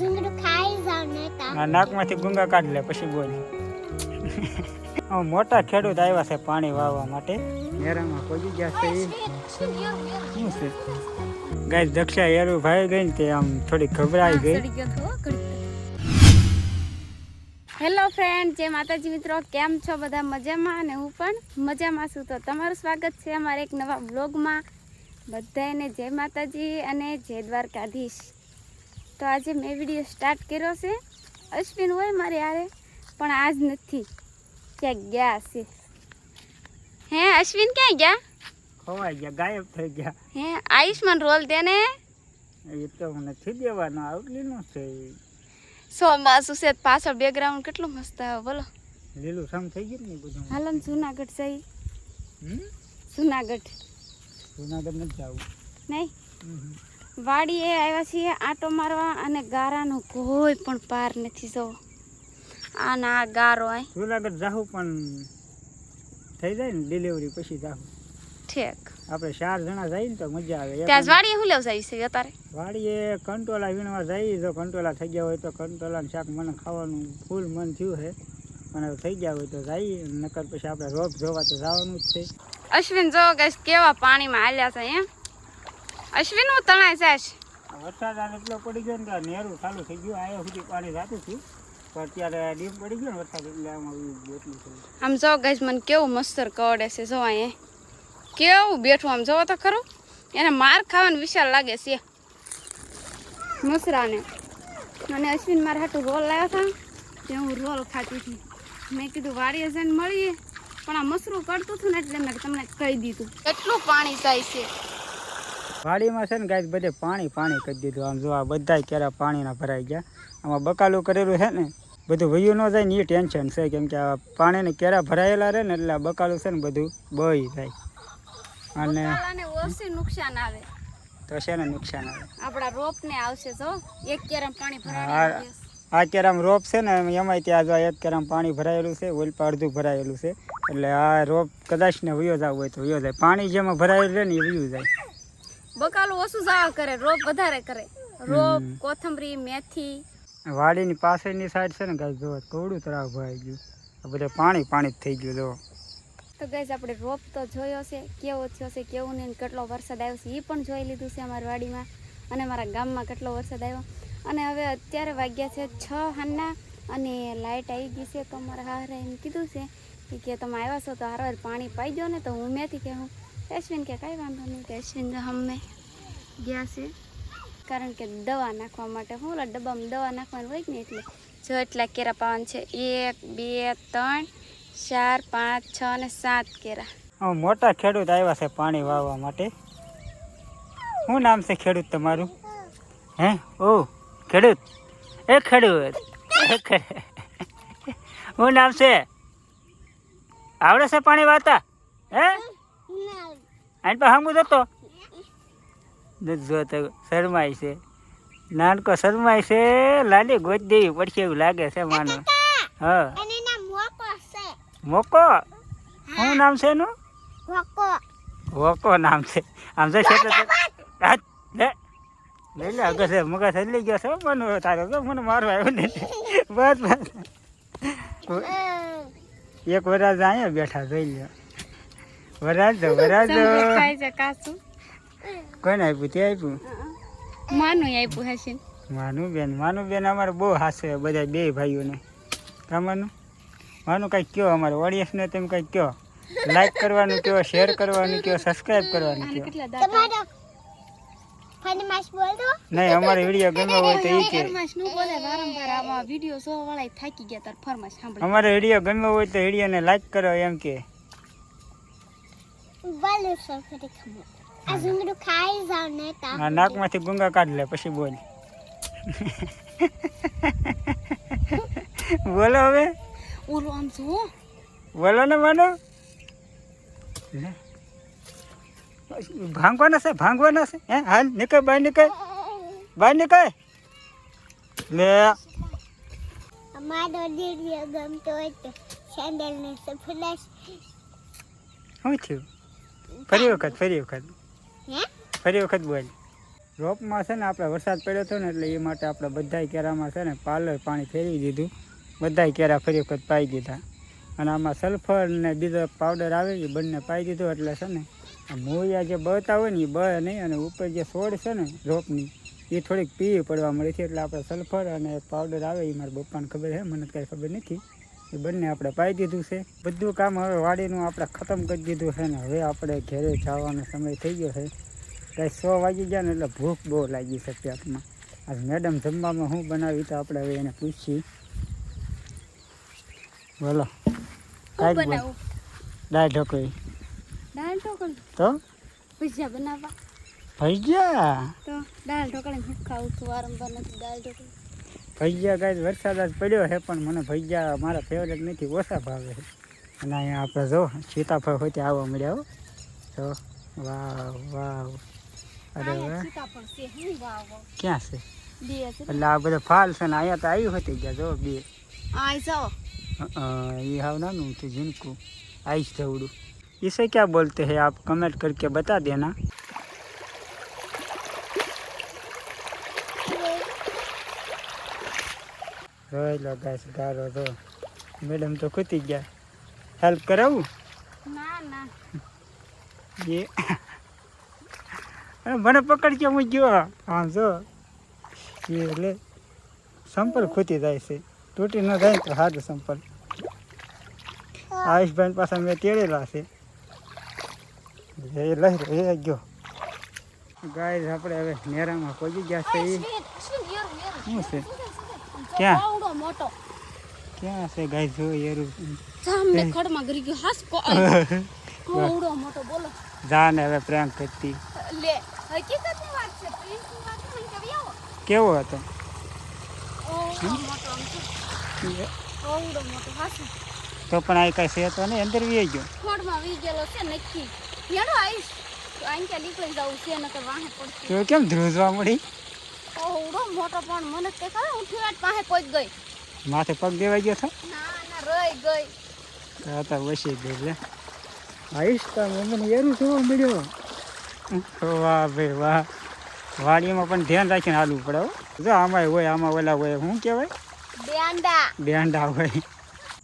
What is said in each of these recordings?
ઝુંગડું ખાઈ જાવ ને આ નાકમાંથી ગુંગા કાઢી લે પછી બોલ. મોટા ખેડૂત આવ્યા છે પાણી વાવવા માટે. હેરામાં પહોંચી ગયા છે શું છે? ગાય દક્ષા હેરું ભાઈ ગઈ ને તે આમ થોડી ગભરાઈ ગઈ. હેલો ફ્રેન્ડ જે માતાજી મિત્રો. કેમ છો બધા? મજામાં? અને હું પણ મજામાં છું. તો તમારું સ્વાગત છે અમારા એક નવા બ્લોગમાં બધાને જય માતાજી અને જય દ્વારકાધીશ. તો આજે મેં વીડિયો સ્ટાર્ટ કર્યો છે. અશ્વિન હોય મારે હારે પણ આજ નથી. ક્યાંક ગયા છે હે અશ્વિન ક્યાં ગયા? ખવાઈ ગયા ગાયબ થઈ ગયા. હે આયુષ્માન રોલ તેને એ તો નથી દેવાનો આઉટલીનું છે. સો સોમાસુ છે પાછળ બેકગ્રાઉન્ડ કેટલું મસ્ત આવે બોલો. લીલું સામ થઈ ગયું ને બધું? હાલો જુનાગઢ જઈ? જુનાગઢ. જુનાગઢ નથી જવું. નહીં. વાડીએ આવ્યા છીએ આટો મારવા અને ગારાનો કોઈ પણ પાર નથી જો આ ના આ ગારો આય. જુનાગઢ જાહું પણ થઈ જાય ને ડિલિવરી પછી જાહું. ઠેક. આપણે ચાર જણા જઈએ ને તો મજા આવે. ત્યાં વાડીએ હું લેવ જાય છે અત્યારે? વાડીએ કંટોલા વીણવા જઈએ જો કંટોલા થઈ ગયા હોય તો કંટોલા શાક મને ખાવાનું ફૂલ મન થયું છે પણ થઈ ગયા હોય તો જઈએ નકર પછી આપણે રોપ જોવા તો જવાનું જ છે. અશ્વિન જો ગઈશ કેવા પાણીમાં હાલ્યા છે એમ? અશ્વિન હું તણાઈ જાય વરસાદ આ એટલો પડી ગયો ને નેરું ચાલુ થઈ ગયું. આયો સુધી પાણી જાતું છું પણ અત્યારે ડીમ પડી ગયો ને વરસાદ એટલે આમ એટલું થયું આમ જો ગઈશ મને કેવું મસ્તર કવડે છે જો અહીંયા. કેવું બેઠું આમ જોવો તો ખરું. એને માર ખાવાનું વિશાળ લાગે છે. મસરાને. અને અશ્વિન મારા હાટું રોલ લાવ્યા હતા તે હું રોલ ખાતી હતી. મેં કીધું વાડીએ જઈને મળીએ. પણ આ મસરું કરતું હતું ને એટલે મેં તમને કહી દીધું. કેટલું પાણી જાય છે. વાડીમાં છે ને ગાય બધે પાણી પાણી કરી દીધું. આમ જો આ બધાય કેરા પાણીના ભરાઈ ગયા. આમાં બકાલું કરેલું છે ને બધું વયું ન જાય ને એ ટેન્શન છે. કેમ કે આ પાણીને કેરા ભરાયેલા રહે ને એટલે આ બકાલું છે ને બધું બહી જાય. અને નુકસાન આવે. તો છે ને નુકસાન આવે. આપણા રોપને આવશે જો. એક કેરમ પાણી. ભરાય આ કેરામ રોપ છે ને એમાંય ત્યાં જો એક કેરામ પાણી ભરાયેલું છે ઓલપા અડધું ભરાયેલું છે. એટલે આ રોપ કદાચ ને વયો જવું હોય તો વયો જાય. પાણી જેમાં ભરાયેલું રહે ને એ વયું જાય. બકાલું ઓછું જાવા કરે રોપ વધારે કરે. રોપ કોથમરી મેથી. વાડીની પાછળની સાઈડ છે ને ગાય જો કવડું તરાવ ભરાઈ ગયું. આ બધે પાણી પાણી થઈ ગયું જો. તો ગાય આપણે રોપ તો જોયો છે કેવો થયો છે કેવું નહીં કેટલો વરસાદ આવ્યો છે એ પણ જોઈ લીધું છે અમારી વાડીમાં. અને અમારા ગામમાં કેટલો વરસાદ આવ્યો. અને હવે અત્યારે વાગ્યા છે છ હાના અને લાઇટ આવી ગઈ છે તો અમારા હારે એમ કીધું છે કે કે તમે આવ્યા છો તો હારવાર પાણી પાઈ દો ને તો હું મેથી કે હું અશ્વિન કે કાંઈ વાંધો નહીં કે અશ્વિન અમે ગયા છે. કારણ કે દવા નાખવા માટે હું ઓલા ડબ્બામાં દવા નાખવાનું હોય ને એટલે જો એટલા કેરા પાવાનું છે. એક, બે, ત્રણ, ચાર, પાંચ, છ અને સાત કેરા. મોટા ખેડૂત આવ્યા છે પાણી વાવવા માટે. શું નામ છે ખેડૂત તમારું? હે? ઓ, ખેડૂત. એ ખેડૂત. શું નામ છે? આવડે છે પાણી વાતા હે? આની પાસે સામું જતો જો તો શરમાય છે. નાનકો શરમાય છે લાલી ગોત દેવી પડશે એવું લાગે છે માનો. હા. મોકો શું નામ છે એનું? વોકો. નામ છે. આમ તો છે તો આ લે. લઈ લે અગર છે મગજ હલી ગયો છે મને તારો તો મને મારવા આવ્યો ને. બસ બસ. એક વરાજ અહીંયા બેઠા જોઈ લ્યો. વરાજ વરાજો. ખાઈ જા કાસુ? કોને આપ્યું? તે આપ્યું? માનું આપ્યું હશે. માનું બેન માનું બેન અમારે બહુ હાસે બધા બે ભાઈઓને. તમારું માનું? કંઈક કયો અમારે ઓડિયન્સને તેમ કંઈક કયો? લાઈક કરવાનું કયો શેર કરવાનું કયો સબસ્ક્રાઈબ કરવાનું કયો? નહીં અમારે વીડિયો ગમ્યો હોય તો એ કે. ફરમાશનું બોલે વારંવાર આવા વીડિયો જોવા વાળા થાકી ગયા તાર ફરમાશ સાંભળી અમારે વીડિયો ગમ્યો હોય તો વિડીયોને લાઈક કરો એમ કે. બોલે સો ફરી ખમો આ ઝુંગડું ખાઈ જાવ ને તા આ નાકમાંથી ગુંગા કાઢ લે પછી બોલ. બોલો હવે. ઓલો આમ જો બોલો ને માનો. ભાંગવાના છે ભાંગવાના છે. હે હાલ નીકળ બહાર નીકળ. બહાર નીકળ. લે. મારો દીડીઓ ગમતો હોય તો સેન્ડલ ને સફલાશ શું થયું? ફરી વખત ફરી વખત. ફરી વખત બોલ. રોપમાં છે ને આપણે વરસાદ પડ્યો હતો ને એટલે એ માટે આપણે બધાય કેરામાં છે ને પાર્લર પાણી ફેરવી દીધું. બધાય કેરા ફરી વખત પાઈ દીધા. અને આમાં સલ્ફર ને બીજો પાવડર આવે એ બંને પાઈ દીધો એટલે છે ને મોયા જે બળતા હોય ને એ બળે નહીં અને ઉપર જે છોડ છે ને રોપની એ થોડીક પીવી પડવા મળી છે એટલે આપણે સલ્ફર અને પાવડર આવે એ મારા બપાને ખબર છે મને કાંઈ ખબર નથી. એ બંને આપણે પાઈ દીધું છે. બધું કામ હવે વાડીનું આપણે ખતમ કરી દીધું છે ને હવે આપણે ઘરે જવાનો સમય થઈ ગયો છે. કાંઈ સો વાગી ગયા ને એટલે ભૂખ બહુ લાગી છે પેટમાં. આજ મેડમ જમવામાં શું બનાવી તો આપણે હવે એને પૂછીએ. બોલો. બોલ. બનાવું? દાળ ઢોકળી. દાળ ઢોકળી? તો? ભજીયા બનાવવા? ભજીયા? તો દાળ ઢોકળી ખાવું છું વારંવાર નથી દાળ ઢોકળી. ભજીયા કાંઈ વરસાદ જ પડ્યો છે પણ મને ભજીયા મારા ફેવરેટ નથી ઓછા ભાવે છે અને અહીંયા આપણે જો સીતાફળ હોય ત્યાં આવવા મળ્યા હો તો વાવ વાવ અરે વાહ સીતાફળ છે હું વાવ ક્યાં છે બે છે એટલે આ બધા ફાલ છે ને અહીંયા તો આવ્યું હતી ગયા જો બે આય જાઓ ये हाव नानू थे जिनको आइस दौड़ू इसे क्या बोलते हैं आप कमेंट करके बता देना રોયલો ગાય ગારો તો મેડમ તો ખૂતી ગયા હેલ્પ કરાવું ના ના એ અરે મને પકડ કે હું ગયો હા જો એ એટલે સંપલ ખૂતી જાય છે તૂટી ન જાય તો સારું સંપલ આયુષભાઈ પાછા મેં તેડેલા છે એ લઈ રહ્યો એ ગયો ગાય આપણે હવે નેરામાં પહોંચી ગયા છે એ શું છે ક્યાં મોટો. ક્યાં છે ગાય જો યારું સામે ખડમાં ગરી ગયો. હાસ કો આવડો મોટો બોલો. જાને હવે પ્રેન્ક કરતી. લે હકીકતની વાત છે પ્રિન્સની વાત મને કવી આવો? કેવો હતો? આવડો મોટો છે. મોટો હાસ. તો પણ આ કઈ છે તો ને અંદર વી ગયો. ખોડમાં વી ગયેલો છે નક્કી. યાર આઈ આઈ ક્યાં નીકળી જાઉં છે નકર વાહે પડતી તો કેમ ધ્રુજવા મળી? આવડો મોટો પણ. મને તે ખરા હું ઠેવાટ પાસે પહોંચ ગઈ. માથે પગ દેવાઈ ગયો છો? ના ના રહી ગઈ. તો તા વસી ગઈ લે. આઈશ તા મમ્મીને એરું જોવા મળ્યો. વાહ ભાઈ વાહ. વાડીમાં પણ ધ્યાન રાખીને હાલવું પડે હો. જો આમાં હોય આમાં ઓલા હોય શું કહેવાય? બેંડા. બેંડા હોય.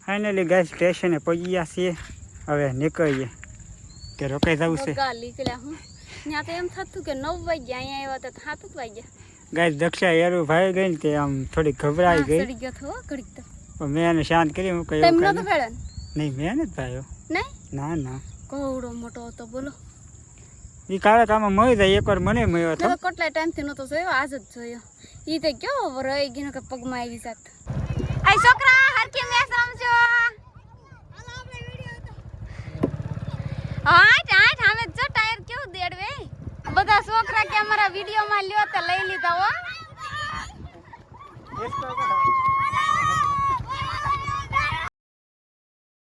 ફાઇનલી ગાય સ્ટેશને પહોંચી ગયા છીએ. હવે નીકળીએ. કે રોકાઈ જવું છે? નીકળ્યા હું. ત્યાં તો એમ થતું કે નવ વાગ્યા અહીંયા આવ્યા તો સાત જ વાગ્યા. ગાય દક્ષા યારું ભાઈ ગઈ ને તે આમ થોડી ગભરાઈ ગઈ. પણ મેં એને શાંત કરી હું કહ્યું નહીં મેં જ ભાઈઓ ના ના. કોવડો મોટો હતો બોલો. ઈ કાળા કામાં મળી જાય એકવાર મને મળ્યો હતો. મેં તો કેટલા ટાઈમથી નતો જોયો આજ જ જોયો. ઈ તે કેવો રહી ગયો કે પગમાં આવી જાત. આય છોકરા હરકી મેચ રમજો. હાટ હાટ હામે જો ટાયર કેવું દેડવે બધા છોકરા કે અમારા વીડિયો માં લ્યો તો લઈ લીધા હો.